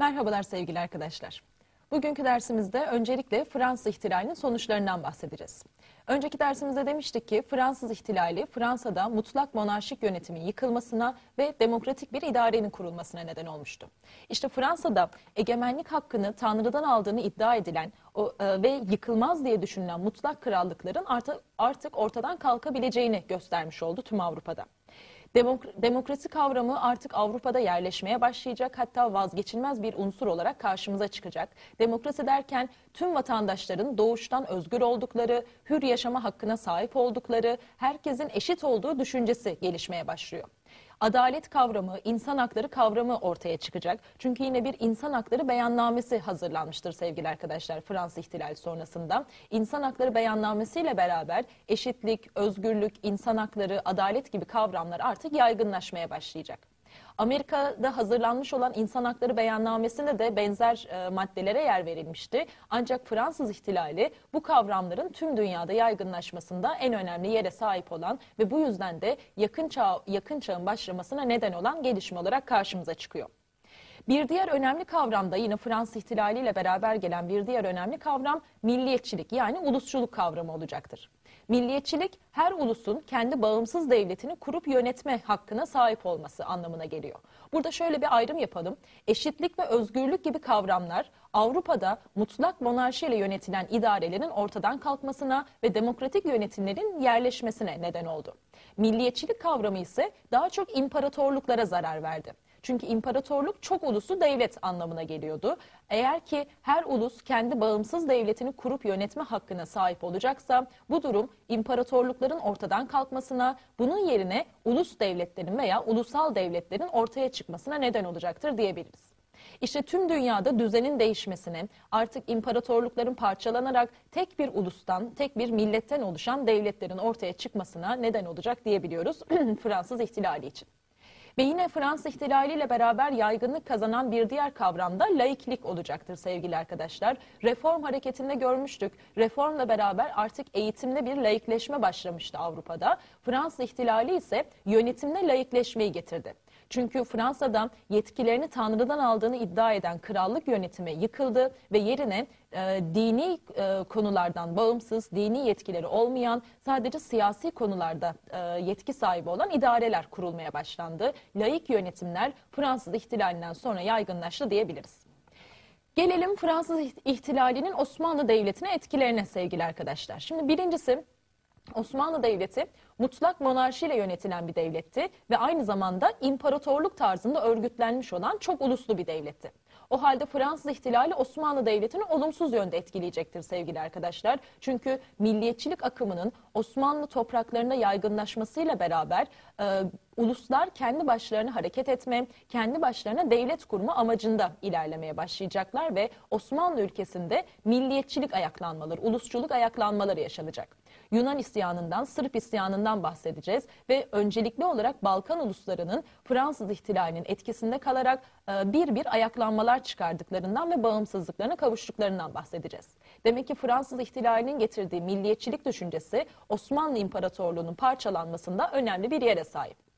Merhabalar sevgili arkadaşlar. Bugünkü dersimizde öncelikle Fransız ihtilalinin sonuçlarından bahsedeceğiz. Önceki dersimizde demiştik ki Fransız ihtilali Fransa'da mutlak monarşik yönetimin yıkılmasına ve demokratik bir idarenin kurulmasına neden olmuştu. İşte Fransa'da egemenlik hakkını Tanrı'dan aldığını iddia edilen o, e, ve yıkılmaz diye düşünülen mutlak krallıkların artık, artık ortadan kalkabileceğini göstermiş oldu tüm Avrupa'da. Demok- demokrasi kavramı artık Avrupa'da yerleşmeye başlayacak hatta vazgeçilmez bir unsur olarak karşımıza çıkacak. Demokrasi derken tüm vatandaşların doğuştan özgür oldukları, hür yaşama hakkına sahip oldukları, herkesin eşit olduğu düşüncesi gelişmeye başlıyor. Adalet kavramı, insan hakları kavramı ortaya çıkacak. Çünkü yine bir insan hakları beyannamesi hazırlanmıştır sevgili arkadaşlar Fransız ihtilali sonrasında. İnsan hakları beyannamesiyle beraber eşitlik, özgürlük, insan hakları, adalet gibi kavramlar artık yaygınlaşmaya başlayacak. Amerika'da hazırlanmış olan insan hakları beyannamesinde de benzer e, maddelere yer verilmişti. Ancak Fransız ihtilali bu kavramların tüm dünyada yaygınlaşmasında en önemli yere sahip olan ve bu yüzden de yakın çağ yakın çağın başlamasına neden olan gelişme olarak karşımıza çıkıyor. Bir diğer önemli kavram da yine Fransız ihtilaliyle beraber gelen bir diğer önemli kavram milliyetçilik yani ulusçuluk kavramı olacaktır. Milliyetçilik her ulusun kendi bağımsız devletini kurup yönetme hakkına sahip olması anlamına geliyor. Burada şöyle bir ayrım yapalım. Eşitlik ve özgürlük gibi kavramlar Avrupa'da mutlak monarşiyle yönetilen idarelerin ortadan kalkmasına ve demokratik yönetimlerin yerleşmesine neden oldu. Milliyetçilik kavramı ise daha çok imparatorluklara zarar verdi. Çünkü imparatorluk çok uluslu devlet anlamına geliyordu. Eğer ki her ulus kendi bağımsız devletini kurup yönetme hakkına sahip olacaksa bu durum imparatorlukların ortadan kalkmasına, bunun yerine ulus devletlerin veya ulusal devletlerin ortaya çıkmasına neden olacaktır diyebiliriz. İşte tüm dünyada düzenin değişmesine, artık imparatorlukların parçalanarak tek bir ulustan, tek bir milletten oluşan devletlerin ortaya çıkmasına neden olacak diyebiliyoruz Fransız ihtilali için. Ve yine Fransız ihtilaliyle beraber yaygınlık kazanan bir diğer kavram da laiklik olacaktır sevgili arkadaşlar. Reform hareketinde görmüştük. Reformla beraber artık eğitimde bir laikleşme başlamıştı Avrupa'da. Fransız ihtilali ise yönetimde laikleşmeyi getirdi. Çünkü Fransa'da yetkilerini Tanrı'dan aldığını iddia eden krallık yönetimi yıkıldı ve yerine e, dini e, konulardan bağımsız, dini yetkileri olmayan, sadece siyasi konularda e, yetki sahibi olan idareler kurulmaya başlandı. Laik yönetimler Fransız ihtilalinden sonra yaygınlaştı diyebiliriz. Gelelim Fransız ihtilalinin Osmanlı Devleti'ne etkilerine sevgili arkadaşlar. Şimdi birincisi Osmanlı Devleti mutlak monarşiyle yönetilen bir devletti ve aynı zamanda imparatorluk tarzında örgütlenmiş olan çok uluslu bir devletti. O halde Fransız ihtilali Osmanlı Devleti'ni olumsuz yönde etkileyecektir sevgili arkadaşlar. Çünkü milliyetçilik akımının Osmanlı topraklarına yaygınlaşmasıyla beraber e, uluslar kendi başlarına hareket etme, kendi başlarına devlet kurma amacında ilerlemeye başlayacaklar ve Osmanlı ülkesinde milliyetçilik ayaklanmaları, ulusçuluk ayaklanmaları yaşanacak. Yunan isyanından, Sırp isyanından bahsedeceğiz ve öncelikli olarak Balkan uluslarının Fransız ihtilalinin etkisinde kalarak e, bir bir ayaklanmalar çıkardıklarından ve bağımsızlıklarına kavuştuklarından bahsedeceğiz. Demek ki Fransız ihtilalinin getirdiği milliyetçilik düşüncesi Osmanlı İmparatorluğu'nun parçalanmasında önemli bir yere sahip.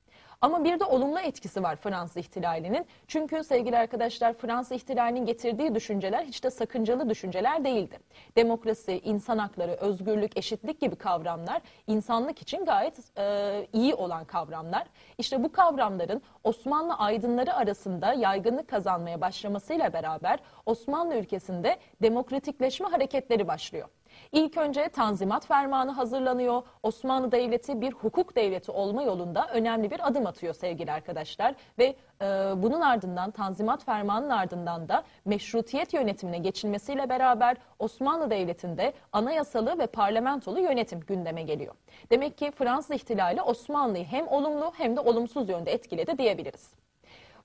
Ama bir de olumlu etkisi var Fransız ihtilalinin. Çünkü sevgili arkadaşlar Fransız ihtilalinin getirdiği düşünceler hiç de sakıncalı düşünceler değildi. Demokrasi, insan hakları, özgürlük, eşitlik gibi kavramlar insanlık için gayet e, iyi olan kavramlar. İşte bu kavramların Osmanlı aydınları arasında yaygınlık kazanmaya başlamasıyla beraber Osmanlı ülkesinde demokratikleşme hareketleri başlıyor. İlk önce Tanzimat Fermanı hazırlanıyor. Osmanlı Devleti bir hukuk devleti olma yolunda önemli bir adım atıyor sevgili arkadaşlar. Ve e, bunun ardından Tanzimat Fermanı'nın ardından da meşrutiyet yönetimine geçilmesiyle beraber Osmanlı Devleti'nde anayasalı ve parlamentolu yönetim gündeme geliyor. Demek ki Fransız ihtilali Osmanlı'yı hem olumlu hem de olumsuz yönde etkiledi diyebiliriz.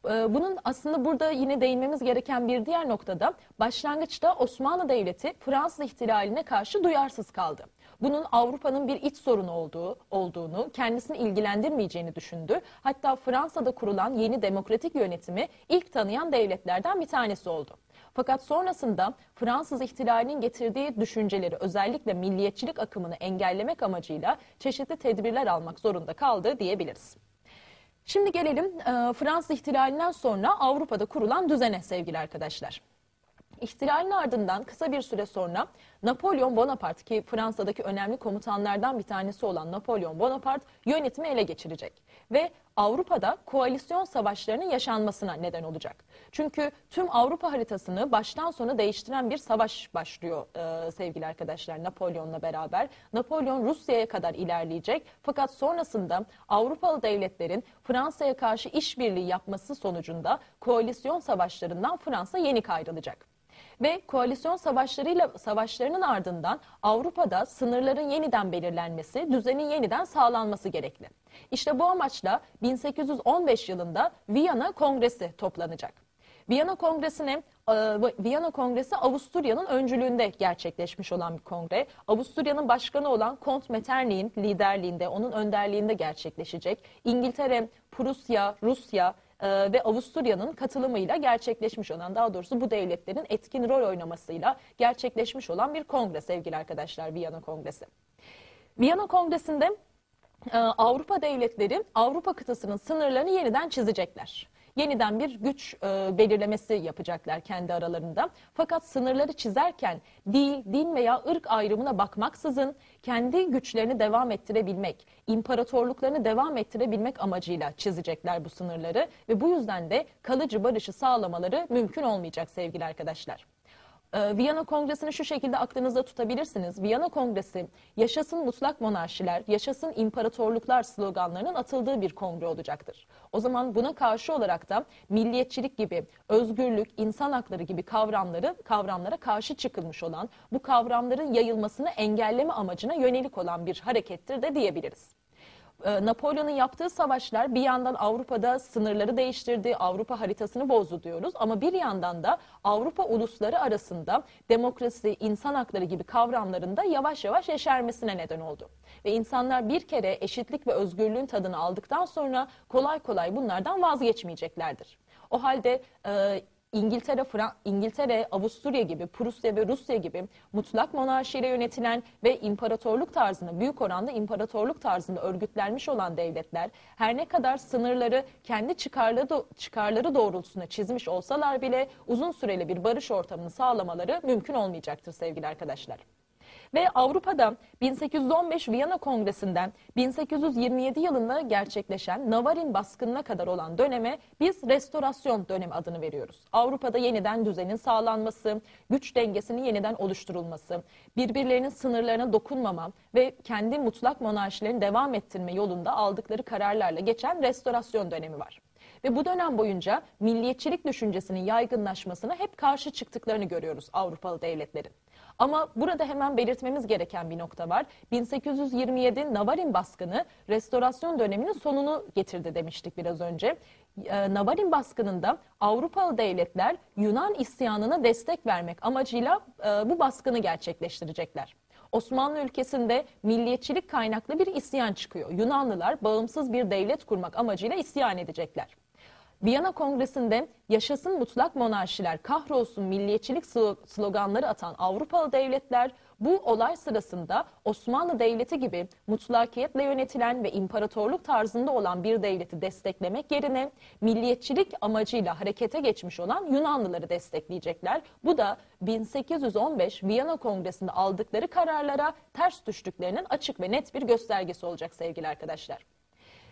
Ee, bunun aslında burada yine değinmemiz gereken bir diğer noktada başlangıçta Osmanlı Devleti Fransız ihtilaline karşı duyarsız kaldı. Bunun Avrupa'nın bir iç sorunu olduğu, olduğunu, kendisini ilgilendirmeyeceğini düşündü. Hatta Fransa'da kurulan yeni demokratik yönetimi ilk tanıyan devletlerden bir tanesi oldu. Fakat sonrasında Fransız ihtilalinin getirdiği düşünceleri özellikle milliyetçilik akımını engellemek amacıyla çeşitli tedbirler almak zorunda kaldı diyebiliriz. Şimdi gelelim Fransız ihtilalinden sonra Avrupa'da kurulan düzene sevgili arkadaşlar. İhtilalin ardından kısa bir süre sonra Napolyon Bonaparte ki Fransa'daki önemli komutanlardan bir tanesi olan Napolyon Bonaparte yönetimi ele geçirecek. Ve Avrupa'da koalisyon savaşlarının yaşanmasına neden olacak. Çünkü tüm Avrupa haritasını baştan sona değiştiren bir savaş başlıyor e, sevgili arkadaşlar Napolyon'la beraber. Napolyon Rusya'ya kadar ilerleyecek fakat sonrasında Avrupalı devletlerin Fransa'ya karşı işbirliği yapması sonucunda koalisyon savaşlarından Fransa yenik ayrılacak. Ve koalisyon savaşlarıyla savaşlarının ardından Avrupa'da sınırların yeniden belirlenmesi, düzenin yeniden sağlanması gerekli. İşte bu amaçla 1815 yılında Viyana Kongresi toplanacak. Viyana Kongresi'ne e, Viyana Kongresi Avusturya'nın öncülüğünde gerçekleşmiş olan bir kongre. Avusturya'nın başkanı olan Kont Metternich'in liderliğinde, onun önderliğinde gerçekleşecek. İngiltere, Prusya, Rusya, e, ve Avusturya'nın katılımıyla gerçekleşmiş olan daha doğrusu bu devletlerin etkin rol oynamasıyla gerçekleşmiş olan bir kongre sevgili arkadaşlar Viyana Kongresi. Viyana Kongresi'nde e, Avrupa devletleri Avrupa kıtasının sınırlarını yeniden çizecekler yeniden bir güç e, belirlemesi yapacaklar kendi aralarında. Fakat sınırları çizerken dil, din veya ırk ayrımına bakmaksızın kendi güçlerini devam ettirebilmek, imparatorluklarını devam ettirebilmek amacıyla çizecekler bu sınırları ve bu yüzden de kalıcı barışı sağlamaları mümkün olmayacak sevgili arkadaşlar. Ee, Viyana Kongresi'ni şu şekilde aklınızda tutabilirsiniz. Viyana Kongresi yaşasın mutlak monarşiler, yaşasın imparatorluklar sloganlarının atıldığı bir kongre olacaktır. O zaman buna karşı olarak da milliyetçilik gibi, özgürlük, insan hakları gibi kavramları kavramlara karşı çıkılmış olan, bu kavramların yayılmasını engelleme amacına yönelik olan bir harekettir de diyebiliriz. Ee, Napolyon'un yaptığı savaşlar bir yandan Avrupa'da sınırları değiştirdi, Avrupa haritasını bozdu diyoruz. Ama bir yandan da Avrupa ulusları arasında demokrasi, insan hakları gibi kavramların da yavaş yavaş yeşermesine neden oldu. Ve insanlar bir kere eşitlik ve özgürlüğün tadını aldıktan sonra kolay kolay bunlardan vazgeçmeyeceklerdir. O halde e, İngiltere, Fran İngiltere, Avusturya gibi, Prusya ve Rusya gibi mutlak monarşiyle yönetilen ve imparatorluk tarzında, büyük oranda imparatorluk tarzında örgütlenmiş olan devletler her ne kadar sınırları kendi çıkarları, çıkarları doğrultusunda çizmiş olsalar bile uzun süreli bir barış ortamını sağlamaları mümkün olmayacaktır sevgili arkadaşlar. Ve Avrupa'da 1815 Viyana Kongresi'nden 1827 yılında gerçekleşen Navarin baskınına kadar olan döneme biz restorasyon dönemi adını veriyoruz. Avrupa'da yeniden düzenin sağlanması, güç dengesinin yeniden oluşturulması, birbirlerinin sınırlarına dokunmama ve kendi mutlak monarşilerini devam ettirme yolunda aldıkları kararlarla geçen restorasyon dönemi var. Ve bu dönem boyunca milliyetçilik düşüncesinin yaygınlaşmasına hep karşı çıktıklarını görüyoruz Avrupalı devletlerin. Ama burada hemen belirtmemiz gereken bir nokta var. 1827 Navarin baskını restorasyon döneminin sonunu getirdi demiştik biraz önce. Ee, Navarin baskınında Avrupalı devletler Yunan isyanına destek vermek amacıyla e, bu baskını gerçekleştirecekler. Osmanlı ülkesinde milliyetçilik kaynaklı bir isyan çıkıyor. Yunanlılar bağımsız bir devlet kurmak amacıyla isyan edecekler. Viyana Kongresi'nde yaşasın mutlak monarşiler, kahrolsun milliyetçilik sloganları atan Avrupalı devletler bu olay sırasında Osmanlı Devleti gibi mutlakiyetle yönetilen ve imparatorluk tarzında olan bir devleti desteklemek yerine milliyetçilik amacıyla harekete geçmiş olan Yunanlıları destekleyecekler. Bu da 1815 Viyana Kongresi'nde aldıkları kararlara ters düştüklerinin açık ve net bir göstergesi olacak sevgili arkadaşlar.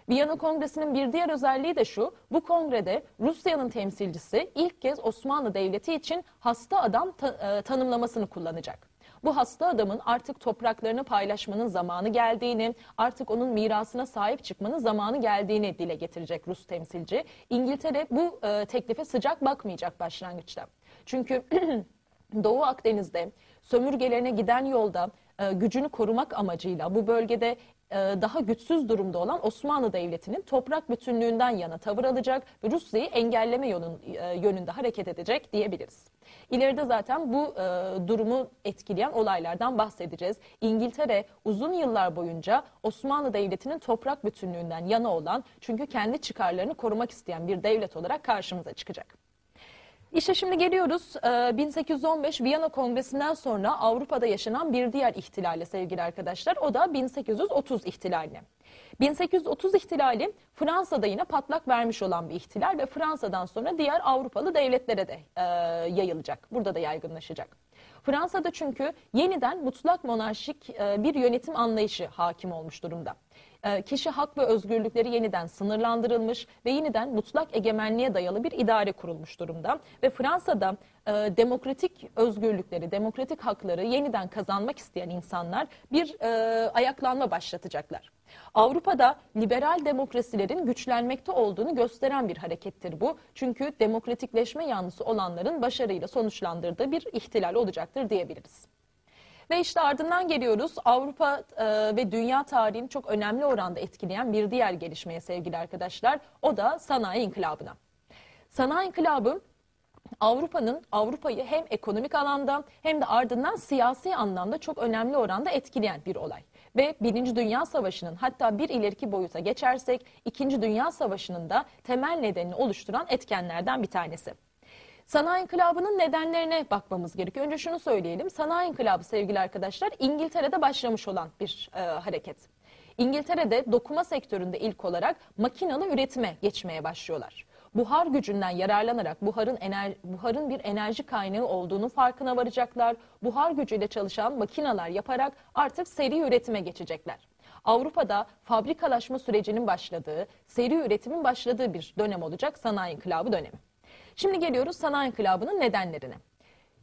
Viyana Kongresi'nin bir diğer özelliği de şu, bu kongrede Rusya'nın temsilcisi ilk kez Osmanlı Devleti için hasta adam ta e, tanımlamasını kullanacak. Bu hasta adamın artık topraklarını paylaşmanın zamanı geldiğini, artık onun mirasına sahip çıkmanın zamanı geldiğini dile getirecek Rus temsilci. İngiltere bu e, teklife sıcak bakmayacak başlangıçta. Çünkü Doğu Akdeniz'de sömürgelerine giden yolda e, gücünü korumak amacıyla bu bölgede daha güçsüz durumda olan Osmanlı Devleti'nin toprak bütünlüğünden yana tavır alacak ve Rusya'yı engelleme yolun, e, yönünde hareket edecek diyebiliriz. İleride zaten bu e, durumu etkileyen olaylardan bahsedeceğiz. İngiltere uzun yıllar boyunca Osmanlı Devleti'nin toprak bütünlüğünden yana olan çünkü kendi çıkarlarını korumak isteyen bir devlet olarak karşımıza çıkacak. İşte şimdi geliyoruz e, 1815 Viyana Kongresi'nden sonra Avrupa'da yaşanan bir diğer ihtilale sevgili arkadaşlar. O da 1830 ihtilaline. 1830 ihtilali Fransa'da yine patlak vermiş olan bir ihtilal ve Fransa'dan sonra diğer Avrupalı devletlere de e, yayılacak. Burada da yaygınlaşacak. Fransa'da çünkü yeniden mutlak monarşik e, bir yönetim anlayışı hakim olmuş durumda. E, kişi hak ve özgürlükleri yeniden sınırlandırılmış ve yeniden mutlak egemenliğe dayalı bir idare kurulmuş durumda. Ve Fransa'da e, demokratik özgürlükleri, demokratik hakları yeniden kazanmak isteyen insanlar bir e, ayaklanma başlatacaklar. Avrupa'da liberal demokrasilerin güçlenmekte olduğunu gösteren bir harekettir bu. Çünkü demokratikleşme yanlısı olanların başarıyla sonuçlandırdığı bir ihtilal olacaktır diyebiliriz. Ve işte ardından geliyoruz Avrupa e, ve dünya tarihini çok önemli oranda etkileyen bir diğer gelişmeye sevgili arkadaşlar. O da sanayi inkılabına. Sanayi inkılabı Avrupa'nın Avrupa'yı hem ekonomik alanda hem de ardından siyasi anlamda çok önemli oranda etkileyen bir olay. Ve Birinci Dünya Savaşı'nın hatta bir ileriki boyuta geçersek İkinci Dünya Savaşı'nın da temel nedenini oluşturan etkenlerden bir tanesi. Sanayi İnkılabı'nın nedenlerine bakmamız gerekiyor. Önce şunu söyleyelim. Sanayi İnkılabı sevgili arkadaşlar İngiltere'de başlamış olan bir e, hareket. İngiltere'de dokuma sektöründe ilk olarak makinalı üretime geçmeye başlıyorlar. Buhar gücünden yararlanarak buharın ener, buharın bir enerji kaynağı olduğunu farkına varacaklar. Buhar gücüyle çalışan makinalar yaparak artık seri üretime geçecekler. Avrupa'da fabrikalaşma sürecinin başladığı, seri üretimin başladığı bir dönem olacak sanayi inkılabı dönemi. Şimdi geliyoruz sanayi inkılabının nedenlerine.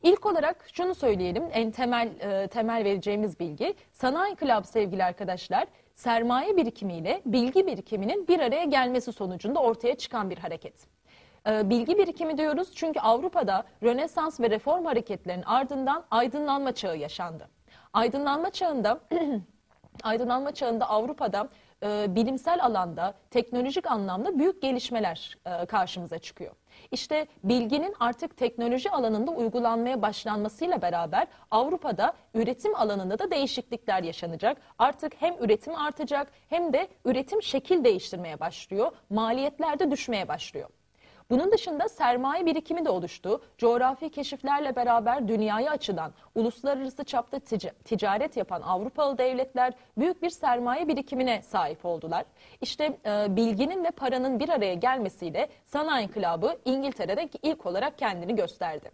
İlk olarak şunu söyleyelim en temel e, temel vereceğimiz bilgi sanayi inkılabı sevgili arkadaşlar sermaye birikimiyle bilgi birikiminin bir araya gelmesi sonucunda ortaya çıkan bir hareket. E, bilgi birikimi diyoruz çünkü Avrupa'da Rönesans ve reform hareketlerinin ardından aydınlanma çağı yaşandı. Aydınlanma çağında aydınlanma çağında Avrupa'da e, bilimsel alanda, teknolojik anlamda büyük gelişmeler e, karşımıza çıkıyor. İşte bilginin artık teknoloji alanında uygulanmaya başlanmasıyla beraber Avrupa'da üretim alanında da değişiklikler yaşanacak. Artık hem üretim artacak hem de üretim şekil değiştirmeye başlıyor. Maliyetler de düşmeye başlıyor. Bunun dışında sermaye birikimi de oluştu. Coğrafi keşiflerle beraber dünyaya açılan, uluslararası çapta tic ticaret yapan Avrupalı devletler büyük bir sermaye birikimine sahip oldular. İşte e, bilginin ve paranın bir araya gelmesiyle sanayi inkılabı İngiltere'de ilk olarak kendini gösterdi.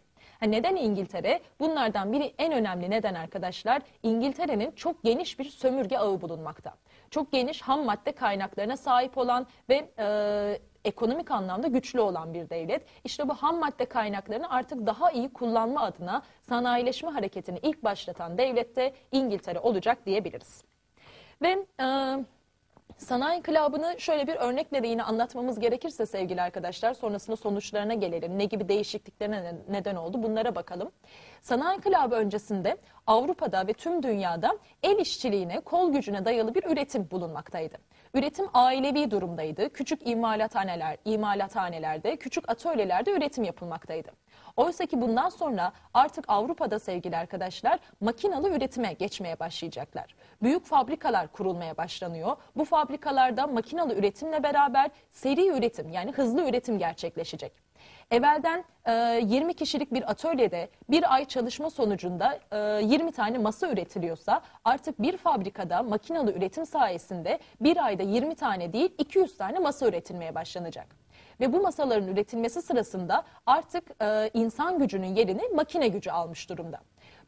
Neden İngiltere? Bunlardan biri en önemli neden arkadaşlar İngiltere'nin çok geniş bir sömürge ağı bulunmakta. Çok geniş ham madde kaynaklarına sahip olan ve e, ekonomik anlamda güçlü olan bir devlet. İşte bu ham madde kaynaklarını artık daha iyi kullanma adına sanayileşme hareketini ilk başlatan devlet de İngiltere olacak diyebiliriz. Ve e, Sanayi inkılabını şöyle bir örnekle de yine anlatmamız gerekirse sevgili arkadaşlar sonrasında sonuçlarına gelelim. Ne gibi değişikliklerine neden oldu bunlara bakalım. Sanayi inkılabı öncesinde Avrupa'da ve tüm dünyada el işçiliğine, kol gücüne dayalı bir üretim bulunmaktaydı. Üretim ailevi durumdaydı. Küçük imalathaneler, imalathanelerde, küçük atölyelerde üretim yapılmaktaydı. Oysa ki bundan sonra artık Avrupa'da sevgili arkadaşlar makinalı üretime geçmeye başlayacaklar. Büyük fabrikalar kurulmaya başlanıyor. Bu fabrikalarda makinalı üretimle beraber seri üretim yani hızlı üretim gerçekleşecek. Evvelden e, 20 kişilik bir atölyede bir ay çalışma sonucunda e, 20 tane masa üretiliyorsa artık bir fabrikada makinalı üretim sayesinde bir ayda 20 tane değil 200 tane masa üretilmeye başlanacak. Ve bu masaların üretilmesi sırasında artık e, insan gücünün yerini makine gücü almış durumda.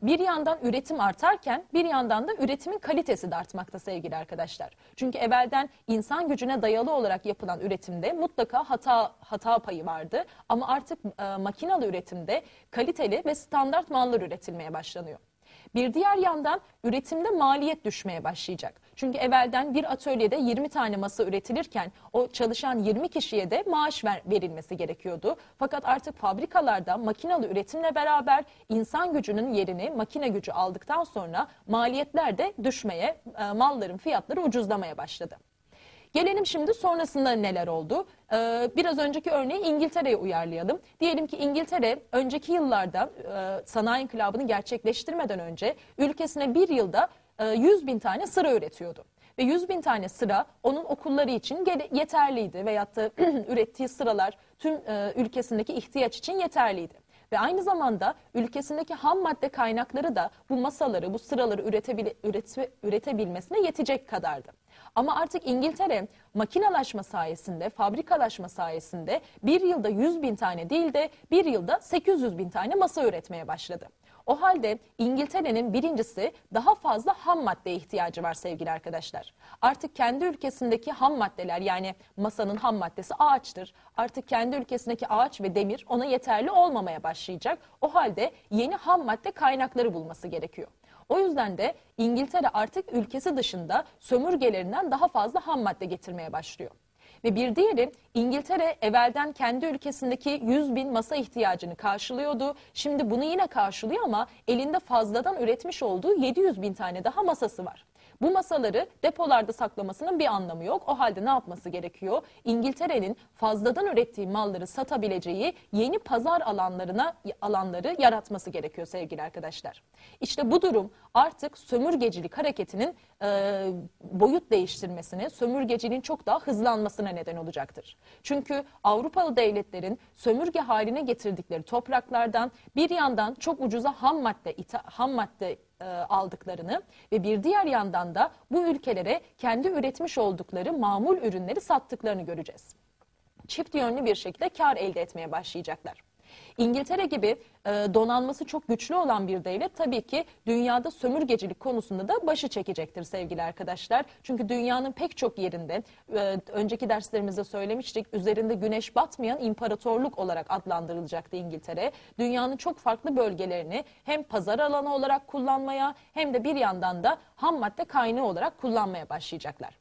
Bir yandan üretim artarken bir yandan da üretimin kalitesi de artmakta sevgili arkadaşlar. Çünkü evvelden insan gücüne dayalı olarak yapılan üretimde mutlaka hata hata payı vardı ama artık e, makinalı üretimde kaliteli ve standart mallar üretilmeye başlanıyor. Bir diğer yandan üretimde maliyet düşmeye başlayacak. Çünkü evvelden bir atölyede 20 tane masa üretilirken o çalışan 20 kişiye de maaş ver, verilmesi gerekiyordu. Fakat artık fabrikalarda makinalı üretimle beraber insan gücünün yerini makine gücü aldıktan sonra maliyetler de düşmeye, e, malların fiyatları ucuzlamaya başladı. Gelelim şimdi sonrasında neler oldu? Ee, biraz önceki örneği İngiltere'ye uyarlayalım. Diyelim ki İngiltere önceki yıllarda e, sanayi inkılabını gerçekleştirmeden önce ülkesine bir yılda e, 100 bin tane sıra üretiyordu. ve 100 bin tane sıra onun okulları için yeterliydi veyahut da ürettiği sıralar tüm e, ülkesindeki ihtiyaç için yeterliydi. Ve aynı zamanda ülkesindeki ham madde kaynakları da bu masaları, bu sıraları üretebil ürete üretebilmesine yetecek kadardı. Ama artık İngiltere makinalaşma sayesinde, fabrikalaşma sayesinde bir yılda 100 bin tane değil de bir yılda 800 bin tane masa üretmeye başladı. O halde İngiltere'nin birincisi daha fazla ham maddeye ihtiyacı var sevgili arkadaşlar. Artık kendi ülkesindeki ham maddeler yani masanın ham maddesi ağaçtır. Artık kendi ülkesindeki ağaç ve demir ona yeterli olmamaya başlayacak. O halde yeni ham madde kaynakları bulması gerekiyor. O yüzden de İngiltere artık ülkesi dışında sömürgelerinden daha fazla ham madde getirmeye başlıyor. Ve bir diğeri İngiltere evvelden kendi ülkesindeki 100 bin masa ihtiyacını karşılıyordu. Şimdi bunu yine karşılıyor ama elinde fazladan üretmiş olduğu 700 bin tane daha masası var. Bu masaları depolarda saklamasının bir anlamı yok. O halde ne yapması gerekiyor? İngiltere'nin fazladan ürettiği malları satabileceği yeni pazar alanlarına alanları yaratması gerekiyor sevgili arkadaşlar. İşte bu durum artık sömürgecilik hareketinin e, boyut değiştirmesine, sömürgeciliğin çok daha hızlanmasına neden olacaktır. Çünkü Avrupalı devletlerin sömürge haline getirdikleri topraklardan bir yandan çok ucuza ham madde, ham madde e, aldıklarını ve bir diğer yandan da bu ülkelere kendi üretmiş oldukları mamul ürünleri sattıklarını göreceğiz. Çift yönlü bir şekilde kar elde etmeye başlayacaklar. İngiltere gibi e, donanması çok güçlü olan bir devlet tabii ki dünyada sömürgecilik konusunda da başı çekecektir sevgili arkadaşlar. Çünkü dünyanın pek çok yerinde e, önceki derslerimizde söylemiştik üzerinde güneş batmayan imparatorluk olarak adlandırılacaktı İngiltere. Dünyanın çok farklı bölgelerini hem pazar alanı olarak kullanmaya hem de bir yandan da ham madde kaynağı olarak kullanmaya başlayacaklar.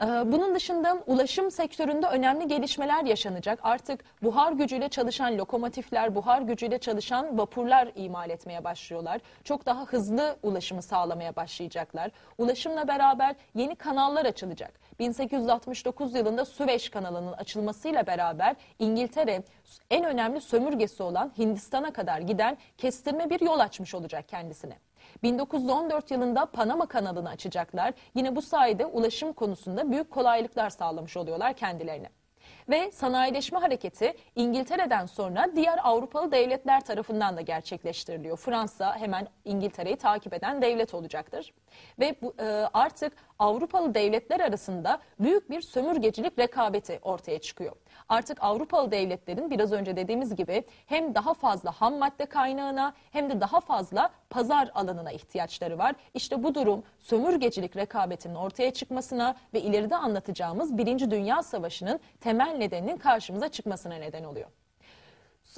Ee, bunun dışında ulaşım sektöründe önemli gelişmeler yaşanacak. Artık buhar gücüyle çalışan lokomotifler, buhar gücüyle çalışan vapurlar imal etmeye başlıyorlar. Çok daha hızlı ulaşımı sağlamaya başlayacaklar. Ulaşımla beraber yeni kanallar açılacak. 1869 yılında Süveyş kanalının açılmasıyla beraber İngiltere en önemli sömürgesi olan Hindistan'a kadar giden kestirme bir yol açmış olacak kendisine. 1914 yılında Panama kanalını açacaklar. Yine bu sayede ulaşım konusunda büyük kolaylıklar sağlamış oluyorlar kendilerine. Ve sanayileşme hareketi İngiltere'den sonra diğer Avrupalı devletler tarafından da gerçekleştiriliyor. Fransa hemen İngiltere'yi takip eden devlet olacaktır. Ve bu, e, artık Avrupalı devletler arasında büyük bir sömürgecilik rekabeti ortaya çıkıyor. Artık Avrupalı devletlerin biraz önce dediğimiz gibi hem daha fazla ham madde kaynağına hem de daha fazla pazar alanına ihtiyaçları var. İşte bu durum sömürgecilik rekabetinin ortaya çıkmasına ve ileride anlatacağımız Birinci Dünya Savaşı'nın temel nedeninin karşımıza çıkmasına neden oluyor.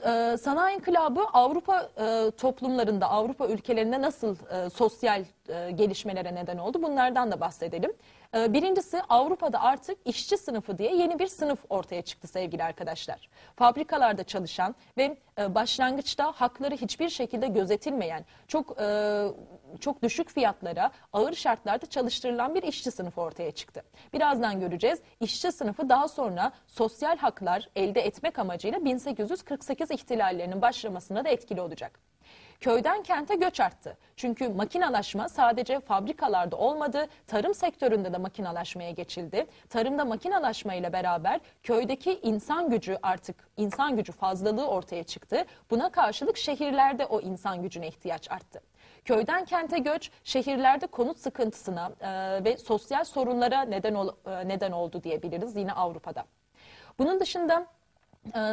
Ee, sanayi inkılabı Avrupa e, toplumlarında, Avrupa ülkelerinde nasıl e, sosyal e, gelişmelere neden oldu? Bunlardan da bahsedelim. Ee, birincisi Avrupa'da artık işçi sınıfı diye yeni bir sınıf ortaya çıktı sevgili arkadaşlar. Fabrikalarda çalışan ve e, başlangıçta hakları hiçbir şekilde gözetilmeyen, çok e, çok düşük fiyatlara, ağır şartlarda çalıştırılan bir işçi sınıfı ortaya çıktı. Birazdan göreceğiz. İşçi sınıfı daha sonra sosyal haklar elde etmek amacıyla 1848 ihtilallerinin başlamasına da etkili olacak. Köyden kente göç arttı. Çünkü makinalaşma sadece fabrikalarda olmadı, tarım sektöründe de makinalaşmaya geçildi. Tarımda makinalaşma ile beraber köydeki insan gücü artık insan gücü fazlalığı ortaya çıktı. Buna karşılık şehirlerde o insan gücüne ihtiyaç arttı. Köyden kente göç şehirlerde konut sıkıntısına e, ve sosyal sorunlara neden ol, e, neden oldu diyebiliriz yine Avrupa'da. Bunun dışında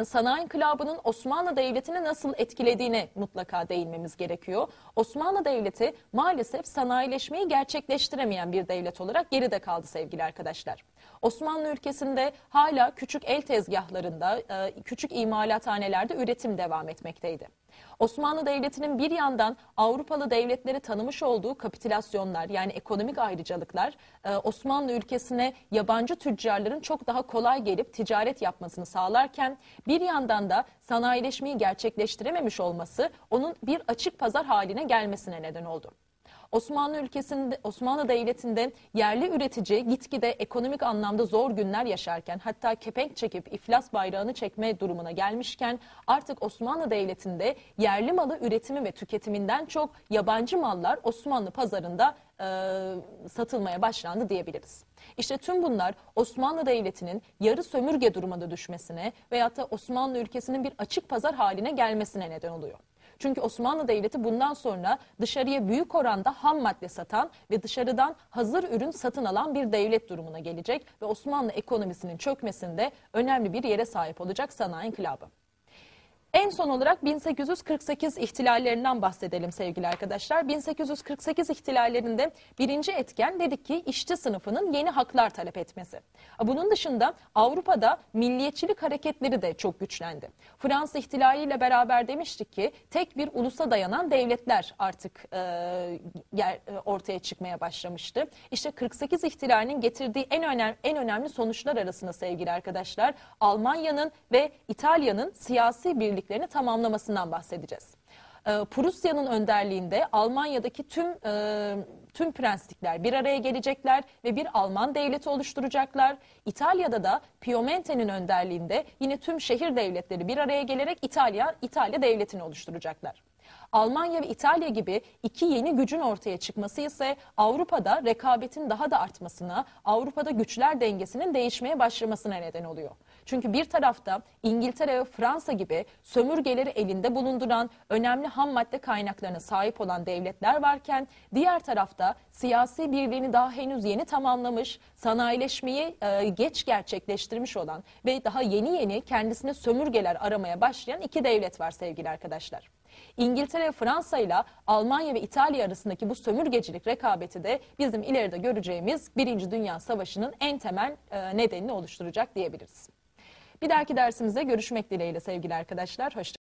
sanayi inkılabının Osmanlı Devleti'ni nasıl etkilediğine mutlaka değinmemiz gerekiyor. Osmanlı Devleti maalesef sanayileşmeyi gerçekleştiremeyen bir devlet olarak geride kaldı sevgili arkadaşlar. Osmanlı ülkesinde hala küçük el tezgahlarında, e, küçük imalathanelerde üretim devam etmekteydi. Osmanlı Devleti'nin bir yandan Avrupalı devletleri tanımış olduğu kapitülasyonlar yani ekonomik ayrıcalıklar e, Osmanlı ülkesine yabancı tüccarların çok daha kolay gelip ticaret yapmasını sağlarken bir yandan da sanayileşmeyi gerçekleştirememiş olması onun bir açık pazar haline gelmesine neden oldu. Osmanlı ülkesinde Osmanlı Devleti'nde yerli üretici gitgide ekonomik anlamda zor günler yaşarken hatta kepenk çekip iflas bayrağını çekme durumuna gelmişken artık Osmanlı Devleti'nde yerli malı üretimi ve tüketiminden çok yabancı mallar Osmanlı pazarında e, satılmaya başlandı diyebiliriz. İşte tüm bunlar Osmanlı Devleti'nin yarı sömürge durumunda düşmesine veyahut da Osmanlı ülkesinin bir açık pazar haline gelmesine neden oluyor. Çünkü Osmanlı Devleti bundan sonra dışarıya büyük oranda ham madde satan ve dışarıdan hazır ürün satın alan bir devlet durumuna gelecek ve Osmanlı ekonomisinin çökmesinde önemli bir yere sahip olacak sanayi inkılabı. En son olarak 1848 ihtilallerinden bahsedelim sevgili arkadaşlar. 1848 ihtilallerinde birinci etken dedik ki işçi sınıfının yeni haklar talep etmesi. Bunun dışında Avrupa'da milliyetçilik hareketleri de çok güçlendi. Fransız ihtilaliyle beraber demiştik ki tek bir ulusa dayanan devletler artık e, yer, e, ortaya çıkmaya başlamıştı. İşte 48 ihtilalinin getirdiği en önemli, en önemli sonuçlar arasında sevgili arkadaşlar Almanya'nın ve İtalya'nın siyasi birliklerini tamamlamasından bahsedeceğiz. Ee, Prusya'nın önderliğinde Almanya'daki tüm e, tüm prenslikler bir araya gelecekler ve bir Alman devleti oluşturacaklar. İtalya'da da Piemonte'nin önderliğinde yine tüm şehir devletleri bir araya gelerek İtalya İtalya devletini oluşturacaklar. Almanya ve İtalya gibi iki yeni gücün ortaya çıkması ise Avrupa'da rekabetin daha da artmasına, Avrupa'da güçler dengesinin değişmeye başlamasına neden oluyor. Çünkü bir tarafta İngiltere ve Fransa gibi sömürgeleri elinde bulunduran önemli ham madde kaynaklarına sahip olan devletler varken diğer tarafta siyasi birliğini daha henüz yeni tamamlamış, sanayileşmeyi e, geç gerçekleştirmiş olan ve daha yeni yeni kendisine sömürgeler aramaya başlayan iki devlet var sevgili arkadaşlar. İngiltere ve Fransa ile Almanya ve İtalya arasındaki bu sömürgecilik rekabeti de bizim ileride göreceğimiz Birinci Dünya Savaşı'nın en temel e, nedenini oluşturacak diyebiliriz. Bir dahaki dersimizde görüşmek dileğiyle sevgili arkadaşlar. Hoşçakalın.